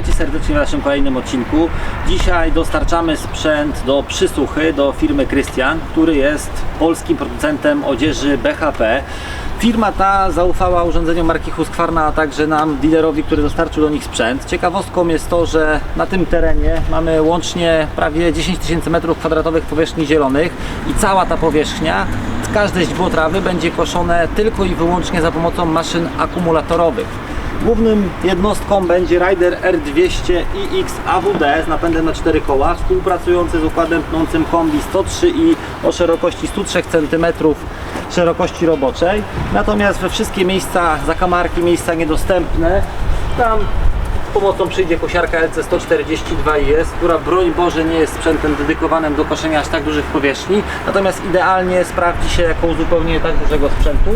Witajcie serdecznie w naszym kolejnym odcinku. Dzisiaj dostarczamy sprzęt do przysuchy do firmy Christian, który jest polskim producentem odzieży BHP. Firma ta zaufała urządzeniu marki Husqvarna, a także nam, dealerowi, który dostarczył do nich sprzęt. Ciekawostką jest to, że na tym terenie mamy łącznie prawie 10 tysięcy metrów kwadratowych powierzchni zielonych i cała ta powierzchnia, każde źdźbło trawy będzie koszone tylko i wyłącznie za pomocą maszyn akumulatorowych. Głównym jednostką będzie Rider R200 iX AWD z napędem na 4 koła, współpracujący z układem pnącym kombi 103i o szerokości 103 cm szerokości roboczej. Natomiast we wszystkie miejsca zakamarki, miejsca niedostępne, tam pomocą przyjdzie kosiarka LC142IS, która broń Boże nie jest sprzętem dedykowanym do koszenia aż tak dużych powierzchni, natomiast idealnie sprawdzi się jako uzupełnienie tak dużego sprzętu.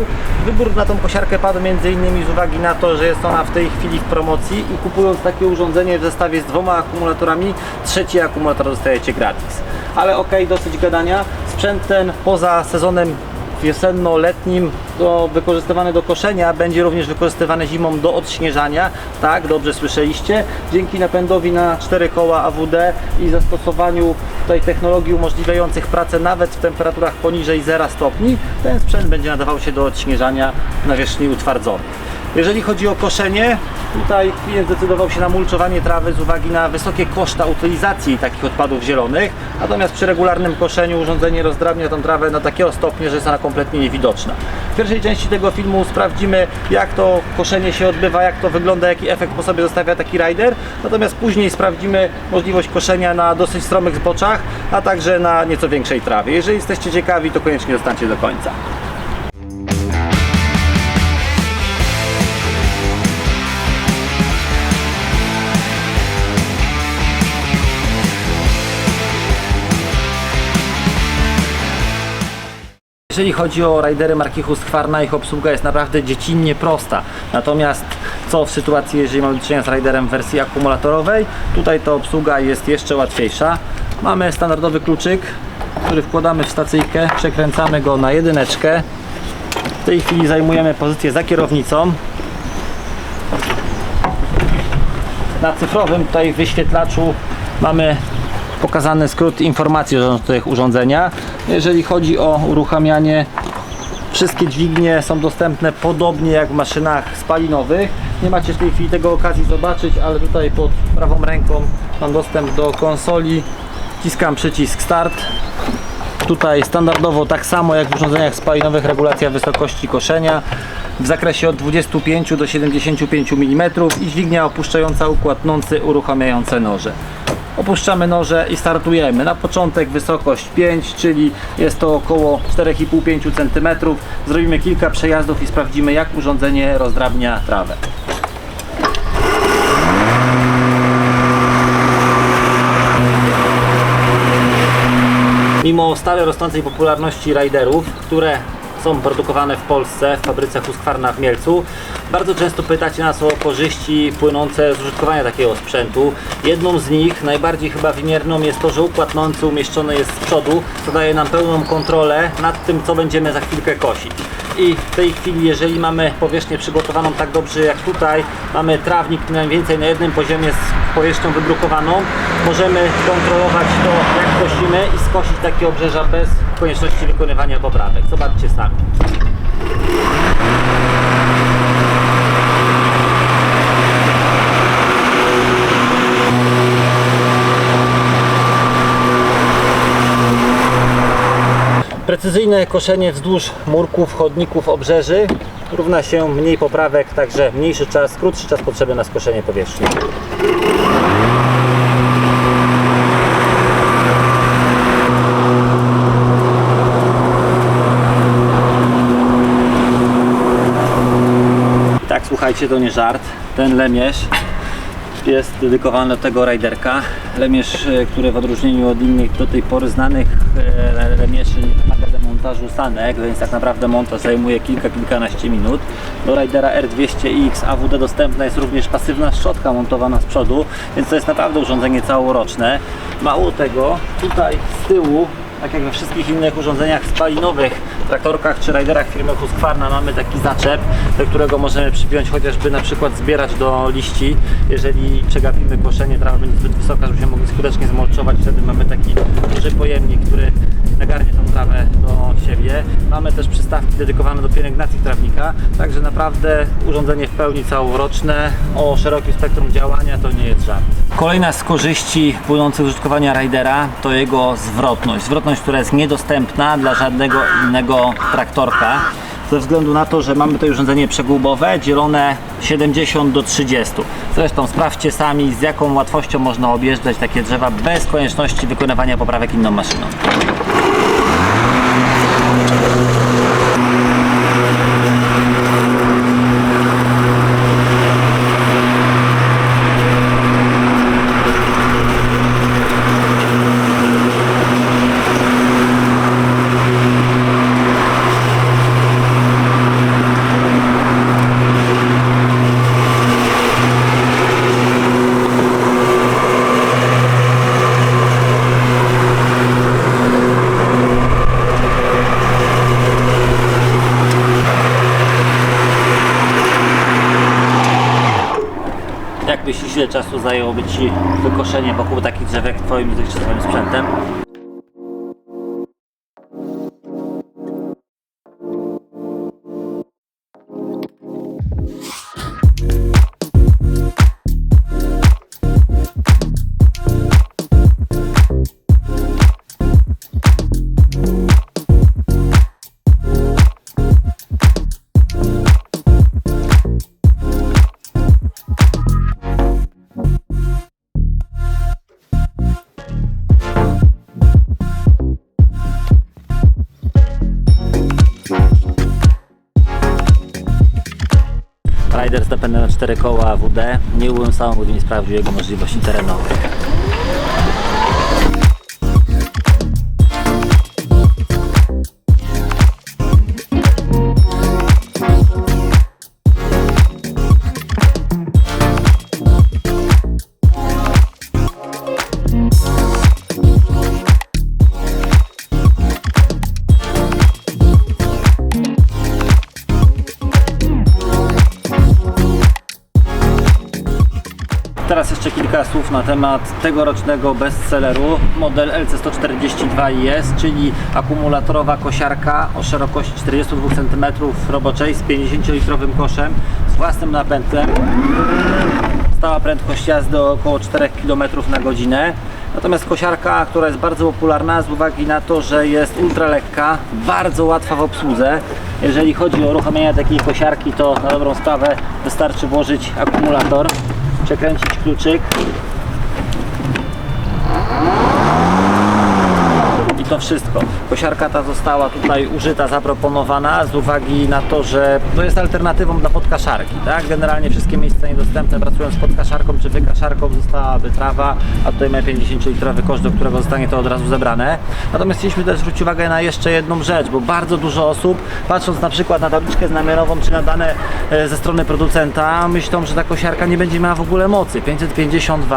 Wybór na tą kosiarkę padł m.in. z uwagi na to, że jest ona w tej chwili w promocji i kupując takie urządzenie w zestawie z dwoma akumulatorami, trzeci akumulator dostajecie gratis. Ale ok, dosyć gadania. Sprzęt ten poza sezonem wiosenno-letnim do, wykorzystywany do koszenia, będzie również wykorzystywany zimą do odśnieżania. Tak, dobrze słyszeliście. Dzięki napędowi na 4 koła AWD i zastosowaniu tutaj technologii umożliwiających pracę nawet w temperaturach poniżej 0 stopni, ten sprzęt będzie nadawał się do odśnieżania nawierzchni utwardzonej. Jeżeli chodzi o koszenie, tutaj klient zdecydował się na mulczowanie trawy z uwagi na wysokie koszta utylizacji takich odpadów zielonych, natomiast przy regularnym koszeniu urządzenie rozdrabnia tą trawę na takiego stopnia, że jest ona kompletnie niewidoczna. W pierwszej części tego filmu sprawdzimy jak to koszenie się odbywa, jak to wygląda, jaki efekt po sobie zostawia taki rider, natomiast później sprawdzimy możliwość koszenia na dosyć stromych zboczach, a także na nieco większej trawie. Jeżeli jesteście ciekawi, to koniecznie zostańcie do końca. Jeżeli chodzi o rajdery marki Husqvarna, ich obsługa jest naprawdę dziecinnie prosta. Natomiast co w sytuacji, jeżeli mamy do czynienia z rajderem w wersji akumulatorowej, tutaj ta obsługa jest jeszcze łatwiejsza. Mamy standardowy kluczyk, który wkładamy w stacyjkę, przekręcamy go na jedyneczkę. W tej chwili zajmujemy pozycję za kierownicą. Na cyfrowym tutaj wyświetlaczu mamy pokazany skrót informacji dotyczących tych urządzenia. Jeżeli chodzi o uruchamianie, wszystkie dźwignie są dostępne podobnie jak w maszynach spalinowych. Nie macie w tej chwili tego okazji zobaczyć, ale tutaj pod prawą ręką mam dostęp do konsoli. Wciskam przycisk start. Tutaj standardowo tak samo jak w urządzeniach spalinowych regulacja wysokości koszenia w zakresie od 25 do 75 mm i dźwignia opuszczająca układ nący uruchamiające noże. Opuszczamy noże i startujemy. Na początek wysokość 5, czyli jest to około 4,5-5 cm. Zrobimy kilka przejazdów i sprawdzimy jak urządzenie rozdrabnia trawę. Mimo stale rosnącej popularności riderów, które są produkowane w Polsce w fabryce Husqvarna w Mielcu. Bardzo często pytacie nas o korzyści płynące z użytkowania takiego sprzętu. Jedną z nich, najbardziej chyba wymierną jest to, że układ nący umieszczony jest z przodu, co daje nam pełną kontrolę nad tym, co będziemy za chwilkę kosić. I w tej chwili, jeżeli mamy powierzchnię przygotowaną tak dobrze jak tutaj, mamy trawnik mniej więcej na jednym poziomie z powierzchnią wybrukowaną, możemy kontrolować to, jak kosimy i skosić takie obrzeża bez konieczności wykonywania poprawek. Zobaczcie sami. Precyzyjne koszenie wzdłuż murków, chodników, obrzeży równa się mniej poprawek, także mniejszy czas, krótszy czas potrzeby na skoszenie powierzchni. Słuchajcie, to nie żart. Ten lemierz jest dedykowany do tego rajderka. Lemierz, e, który w odróżnieniu od innych do tej pory znanych e, lemieszy nie demontażu sanek, więc tak naprawdę montaż zajmuje kilka, kilkanaście minut. Do Raidera R200X AWD dostępna jest również pasywna szczotka montowana z przodu, więc to jest naprawdę urządzenie całoroczne. Mało tego, tutaj z tyłu tak jak we wszystkich innych urządzeniach spalinowych traktorkach czy riderach firmy Husqvarna mamy taki zaczep, do którego możemy przypiąć chociażby na przykład zbierać do liści. Jeżeli przegapimy koszenie, trawa będzie zbyt wysoka, żebyśmy mogli skutecznie zmolczować, wtedy mamy taki duży pojemnik, który nagarnie tą trawę do siebie. Mamy też przystawki dedykowane do pielęgnacji trawnika, także naprawdę urządzenie w pełni całoroczne o szerokim spektrum działania to nie jest żart. Kolejna z korzyści płynących z użytkowania Ridera to jego zwrotność. Zwrotność, która jest niedostępna dla żadnego innego traktorka. Ze względu na to, że mamy tutaj urządzenie przegubowe dzielone 70 do 30. Zresztą sprawdźcie sami z jaką łatwością można objeżdżać takie drzewa bez konieczności wykonywania poprawek inną maszyną. Jak myślisz, ile czasu zajęłoby Ci wykoszenie wokół takich drzewek Twoim dotychczasowym sprzętem? Rider z napędem na 4 koła WD. Nie byłem samochód i nie sprawdził jego możliwości terenowych. Na temat tegorocznego bestselleru model LC142IS, czyli akumulatorowa kosiarka o szerokości 42 cm roboczej z 50-litrowym koszem z własnym napędem. Stała prędkość jazdy około 4 km na godzinę. Natomiast kosiarka, która jest bardzo popularna z uwagi na to, że jest ultra lekka, bardzo łatwa w obsłudze. Jeżeli chodzi o uruchomienie takiej kosiarki, to na dobrą sprawę wystarczy włożyć akumulator przekręcić kluczyk to wszystko. Kosiarka ta została tutaj użyta, zaproponowana z uwagi na to, że to jest alternatywą dla podkaszarki. Tak? Generalnie wszystkie miejsca niedostępne pracują z podkaszarką czy wykaszarką zostałaby trawa, a tutaj mamy 50-litrowy kosz, do którego zostanie to od razu zebrane. Natomiast chcieliśmy też zwrócić uwagę na jeszcze jedną rzecz, bo bardzo dużo osób, patrząc na przykład na tabliczkę znamionową czy na dane e, ze strony producenta, myślą, że ta kosiarka nie będzie miała w ogóle mocy. 550 W,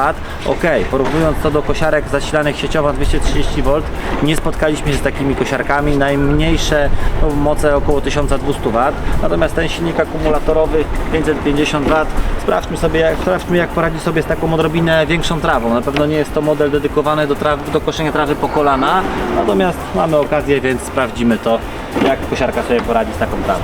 ok, porównując to do kosiarek zasilanych sieciowo 230 V, nie spotkaliśmy się z takimi kosiarkami. Najmniejsze no, moce około 1200 W. Natomiast ten silnik akumulatorowy 550 W, sprawdźmy sobie, jak, sprawdźmy jak poradzi sobie z taką odrobinę większą trawą. Na pewno nie jest to model dedykowany do, traw, do koszenia trawy po kolana. Natomiast mamy okazję, więc sprawdzimy to, jak kosiarka sobie poradzi z taką trawą.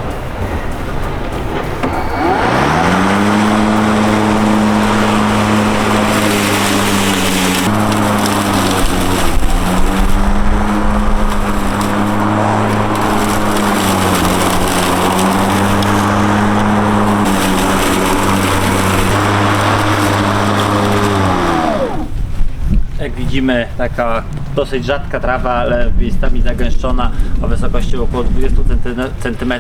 Jak widzimy, taka dosyć rzadka trawa, ale miejscami zagęszczona o wysokości około 20 cm.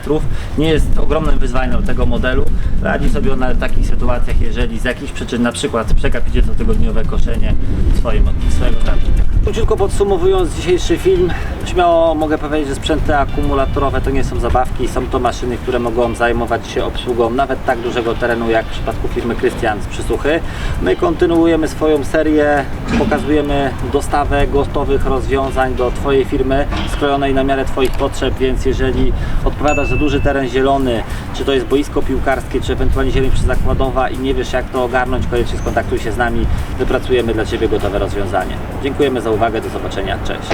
Nie jest ogromnym wyzwaniem tego modelu. Radzi sobie on w takich sytuacjach, jeżeli z jakichś przyczyn, na przykład przegapicie cotygodniowe koszenie swoim, swojego trawnika. Króciutko podsumowując dzisiejszy film, śmiało mogę powiedzieć, że sprzęty akumulatorowe to nie są zabawki, są to maszyny, które mogą zajmować się obsługą nawet tak dużego terenu jak w przypadku firmy Krystian z Przysuchy. My kontynuujemy swoją serię, pokazujemy dostawę gotowych rozwiązań do Twojej firmy, skrojonej na miarę Twoich potrzeb, więc jeżeli odpowiadasz za duży teren zielony, czy to jest boisko piłkarskie, czy ewentualnie zieleń przyzakładowa i nie wiesz jak to ogarnąć, koniecznie skontaktuj się z nami, wypracujemy dla Ciebie gotowe rozwiązanie. Dziękujemy za uwagę, do zobaczenia, cześć.